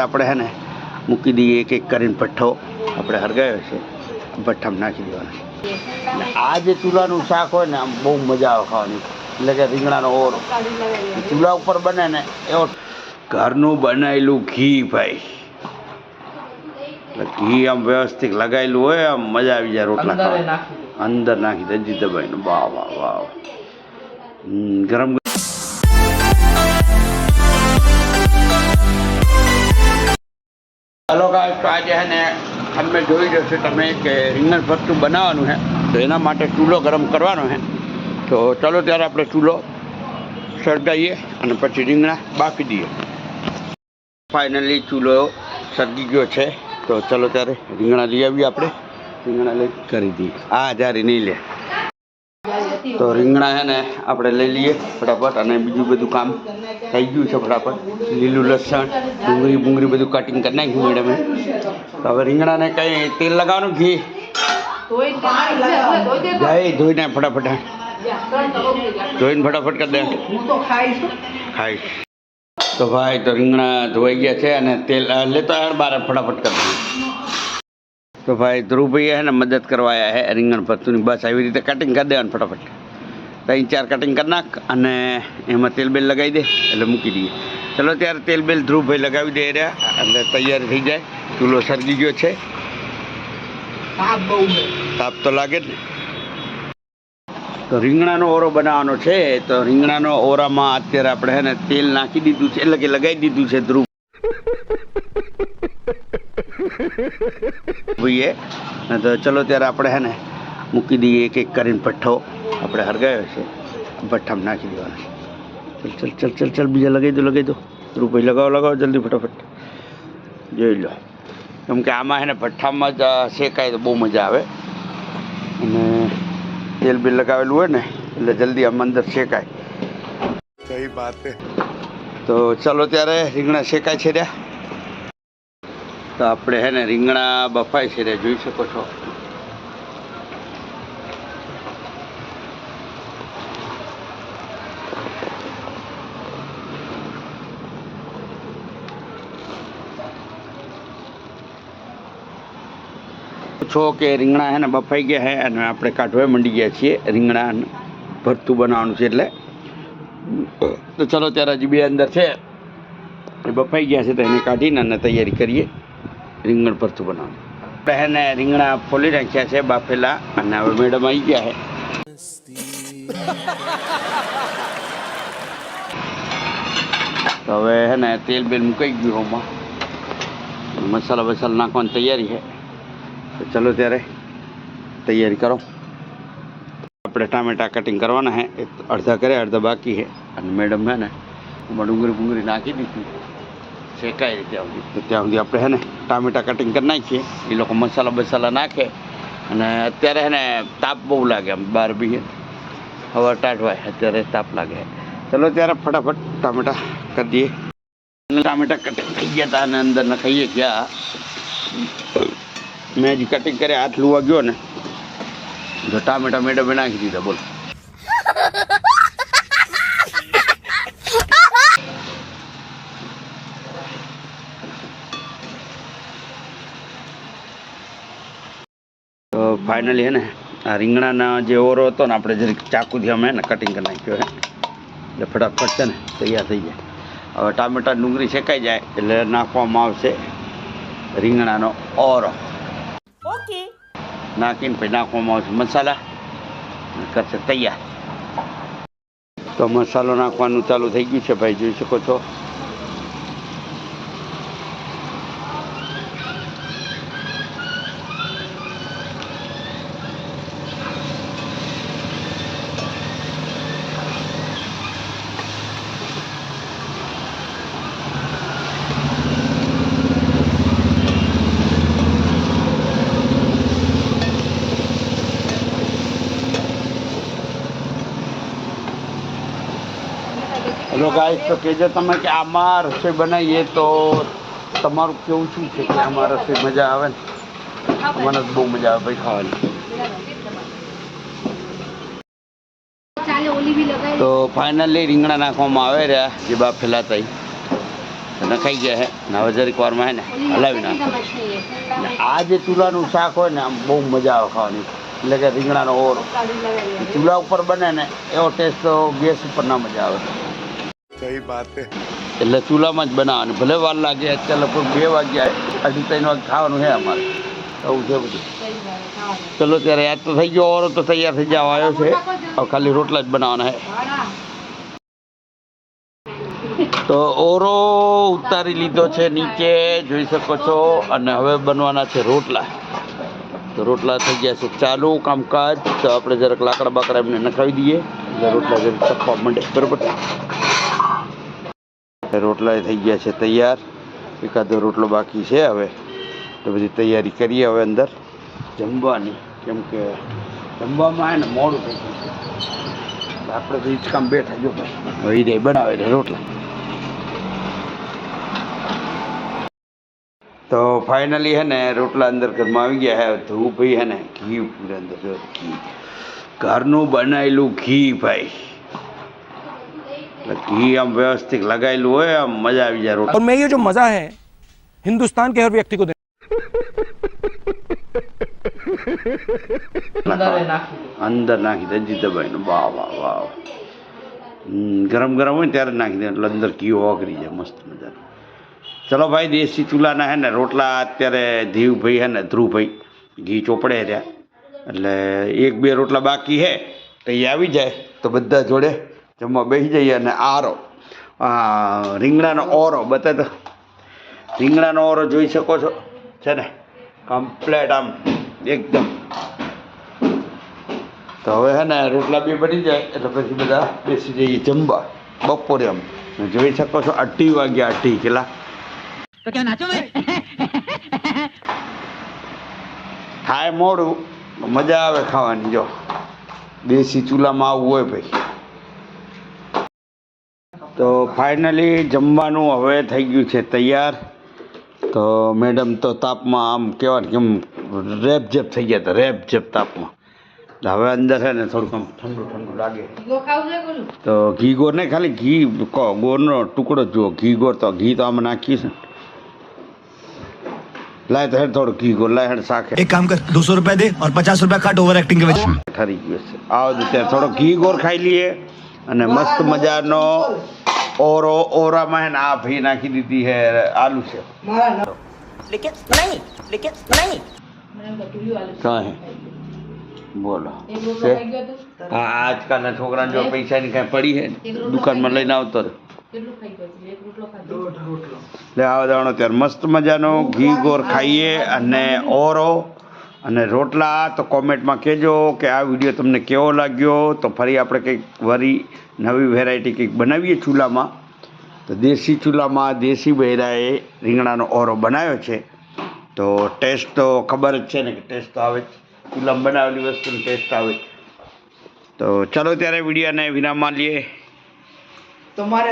આપણે હે ને મૂકી દઈએ એક એક કરીને ભઠ્ઠો. આપણે હરગાયો છે. ભઠ્ઠામાં નાખી દેવાનો આ જે ચૂલાનું શાક હોય ને આમ બહુ મજા આવે ખાવાની. એટલે કે રીંગણાનો ઓરો. ચૂલા ઉપર બને ને એવો ઘરનું બનાવેલું ઘી ભાઈ. એટલે ઘી આમ વ્યવસ્થિત લગાવેલું હોય આમ મજા આવી જાય રોટલા ખાવા અંદર નાખી દે જીતભાઈ વાહ વાહ વાહ. ગરમ તો આજે હે ને તમે જોઈ જશો તમે કે રીંગણ ભરતું બનાવવાનું છે તો એના માટે ચૂલો ગરમ કરવાનો છે તો ચાલો ત્યારે આપણે ચૂલો સળગાવીએ અને પછી રીંગણા બાફી દઈએ. ફાઇનલી ચૂલો સળગી ગયો છે. તો ચાલો ત્યારે રીંગણા લઈ આવીએ આપણે. રીંગણા લઈ કરી દઈએ. આ હજારી નહીં લે. તો રીંગણા છે ને આપણે લઈ લઈએ ફટાફટ અને બીજું બધું કામ થઈ ગયું છે ફટાફટ. લીલું લસણ, ડુંગળી બુંગળી બધું કટિંગ કરી નાખ્યું મેડમે. તો હવે રીંગણાને કંઈ તેલ લગાવવાનું? ઘી? જાય ધોઈને ફટાફટ. ધોઈને ફટાફટ કરી દે. ખાઈશ. તો ભાઈ, તો રીંગણા ધોવાઈ ગયા છે અને તેલ લેતા બાર ફટાફટ કરી દઈએ તો ભાઈ ધ્રુવભાઈ હે ને મદદ કરવા આવ્યા હે રીંગણ ભરતુંની બસ આવી રીતે કટિંગ કરી દેવાનું ફટાફટ. ત્રણ ચાર કટિંગ કરી નાખ અને એમાં તેલ બેલ લગાવી દે એટલે મૂકી દઈએ. ચલો ત્યારે તેલ બેલ ધ્રુવભાઈ લગાવી દે રહ્યા એટલે તૈયાર થઈ જાય. ચૂલો સળગી ગયો છે. તાપ બહુ છે. તાપ તો લાગે જ ને. તો રીંગણાનો ઓરો બનાવવાનો છે તો રીંગણાનો ઓરામાં અત્યારે આપણે હે ને તેલ નાખી દીધું છે એટલે કે લગાવી દીધું છે ધ્રુવ ભાઈએ તો ચલો ત્યારે આપણે હે ને મૂકી દઈએ એક એક કરીને પઠ્ઠો આપણે હરગાયો છે. ભઠ્ઠામાં નાખી દેવાનો છે. ચલ ચલ ચલ ચલ બીજા લગાવી દો લગાવી દો. રૂપિયા લગાવો લગાવો જલ્દી ફટાફટ. જોઈ લો. કેમ કે આમાં એને ભઠ્ઠામાં જ શેકાય તો બહુ મજા આવે. અને તેલ બી લગાવેલું હોય ને એટલે જલ્દી આમ અંદર શેકાય. કઈ વાત તો ચલો ત્યારે રીંગણા શેકાય છે રહ્યા. તો આપણે હે ને રીંગણા બફાય છે રે, જોઈ શકો છો. છો કે રીંગણા હે ને બફાઈ ગયા હે અને આપણે કાઢવા મંડી ગયા છીએ રીંગણા ભરતું બનાવવાનું છે એટલે. તો ચલો, ત્યારે હજી બે અંદર છે. એ બફાઈ ગયા છે તો એને કાઢીને અને તૈયારી કરીએ. રીંગણ ભરતું બનાવવાનું બહેને રીંગણા ફોલી નાખ્યા છે, બાફેલા, અને હવે મેડમ આવી ગયા છે. તો હવે હે ને તેલ બેલ મૂકાઈ ગયું હોમાં મસાલા બસાલા નાખવાની તૈયારી છે. તો ચલો ત્યારે તૈયારી કરો. આપણે ટામેટા કટિંગ કરવાના છે. અડધા કરે અડધા બાકી છે. અને મેડમ હે ને એમાં ડુંગળી બુંગળી નાખી દીધી. શેકાય ત્યાં સુધી તો ત્યાં સુધી આપણે હે ને ટામેટા કટિંગ કરી નાખીએ. એ લોકો મસાલા બસાલા નાખે અને અત્યારે હે ને તાપ બહુ લાગે આમ બહાર બી હવા ટાઢવાય અત્યારે તાપ લાગે. ચલો ત્યારે ફટાફટ ટામેટા કરી દઈએ. ટામેટા કટિંગ થઈ ગયા હતા અને અંદર નખાઈએ ગયા. મેં જ કટિંગ કર્યા હાથ લુવા ગયો ને. તો ટામેટા મેડમે નાખી દીધા બોલ. ફાઇનલી હે ને આ રીંગણાના જે ઓરો હતો ને આપણે જરીક ચાકુથી અમે ને કટિંગ કરી નાખ્યો હે. એટલે ફટાફટ છે ને તૈયાર થઈ જાય. હવે ટામેટા ડુંગળી શેકાઈ જાય એટલે નાખવામાં આવશે રીંગણાનો ઓરો. ઓકે. નાખીને પછી નાખવામાં આવશે મસાલા કરશે તૈયાર. તો મસાલો નાખવાનું ચાલુ થઈ ગયું છે ભાઈ જોઈ શકો છો. ગાઈસ તો કહેજો તમે કે આમાં રસોઈ બનાવીએ તો તમારું કેવું શું છે કે આમાં રસોઈ મજા આવે ને? મને જ બહુ મજા આવે ભાઈ ખાવાની. તો ફાઇનલી રીંગણા નાખવામાં આવે રહ્યા જે બાપ ફેલાતા નખાઈ ગયા છે ને હવે જરીક વારમાં હે ને હલાવી નાખો. આ જે ચૂલાનું શાક હોય ને આમ બહુ મજા આવે ખાવાની. એટલે કે રીંગણાનો ઓર. ચૂલા ઉપર બને ને એવો ટેસ્ટ તો ગેસ ઉપર ના મજા આવે. કઈ વાત એટલે ચૂલામાં જ બનાવવાનું. ભલે વાર લાગે, અત્યારે લગભગ બે વાગ્યા અઢી ત્રણ વાગે ખાવાનું છે અમારે. આવું છે બધું. ચલો, ત્યારે યાદ તો થઈ ગયો ઓરો તો તૈયાર થઈ જવા આવ્યો છે. ખાલી રોટલા જ બનાવવાના છે તો ઓરો ઉતારી લીધો છે નીચે, જોઈ શકો છો. અને હવે બનવાના છે રોટલા. તો રોટલા થઈ ગયા છે ચાલુ કામકાજ. તો આપણે જરાક લાકડા બાકડા એમને નખાવી દઈએ. એટલે રોટલા જરાક ચપ્પા મંડે. બરાબર? રોટલા થઈ ગયા છે તૈયાર. એકાદો રોટલો બાકી છે હવે. તો બધી તૈયારી કરીએ હવે અંદર. જમવાની, કેમ કે જમવામાં એને મોડું થઈ ગયું આપણે તો હિંચકામ બેઠા જો ભાઈ. એ બનાવે છે રોટલા. તો ફાઇનલી હે ને રોટલા અંદર ઘરમાં આવી ગયા હે. ધૂપ હે ને ઘી પૂરા અંદર ઘી. ઘરનું બનાવેલું ઘી ભાઈ. એટલે ઘી આમ વ્યવસ્થિત લગાવેલું હોય આમ મજા આવી જાય રોટલા और मैं ये जो मजा है हिंदुस्तान के हर व्यक्ति को दे અંદર નાખી દે હજી દબાઈને વાહ વાહ વાહ હમ, ગરમ ગરમ હોય ને ત્યારે જ નાખી દે એટલે અંદર ઘી ઓગળી જાય મસ્ત મજાનું ચલો ભાઈ દેશી ચૂલાના હે ને રોટલા અત્યારે ધીવભાઈ હે ને ધ્રુવભાઈ ઘી ચોપડે રહ્યા એટલે એક બે રોટલા બાકી હે તો એ આવી જાય તો બધા જોડે જમવા બેસી જઈએ અને આરો આ રીંગણાનો ઓરો બતા તો રીંગણાનો ઓરો જોઈ શકો છો. છે ને? કમ્પ્લેટ આમ એકદમ. તો હવે હે ને રોટલા બી બની જાય એટલે પછી બધા બેસી જઈએ જમવા બપોરે આમ. જોઈ શકો છો અઢી વાગ્યા અઢી કેટલા? થાય મોડું મજા આવે ખાવાની જો. દેશી ચૂલામાં આવવું હોય ભાઈ. તો ફાઇનલી જમવાનું હવે થઈ ગયું છે તૈયાર. તો મેડમ તો તાપમાં આમ કહેવાય કેમ રેપઝેપ થઈ ગયા હતા રેપઝેપ તાપમાં. હવે અંદર છે ને થોડુંક આમ ઠંડુ ઠંડુ લાગે. તો ઘી ગોર નહીં ખાલી ઘી ગોરનો ટુકડો જુઓ ઘી ગોર તો ઘી તો આમાં નાખીએ છે. લાય તો હેડ થોડું ઘી ગોર લાય હેડ શાક. એક કામ કર દોસો રૂપિયા દે ઓર પચાસ રૂપિયા કાટ ઓવર એક્ટિંગ કે ઠરી ગયું છે. આવો ત્યાં થોડો ઘી ગોર ખાઈ લઈએ અને મસ્ત મજાનો ઓરો ઓરામાં હે ને આ ભી નાખી દીધી હે આલુ છે. મારા કાંઈ? બોલો. છે? હા આજકાલના છોકરાને જો પૈસાની કાંઈ પડી હે દુકાનમાં લઈને આવતો એટલે આવા દાણો ત્યારે મસ્ત મજાનો ઘી ગોર ખાઈએ અને ઓરો અને રોટલા, તો કોમેન્ટમાં કહેજો કે આ વીડિયો તમને કેવો લાગ્યો? તો ફરી આપણે કંઈક વરી નવી વેરાયટી કંઈક બનાવીએ ચૂલામાં. તો દેશી ચૂલામાં દેશી બહેરાએ રીંગણાનો ઓરો બનાવ્યો છે. તો ટેસ્ટ તો ખબર જ છે ને કે ટેસ્ટ તો આવે જ. ચૂલામાં બનાવેલી વસ્તુનો ટેસ્ટ આવે તો ચાલો ત્યારે વિડીયોને વિરામમાં લઈએ. તમારે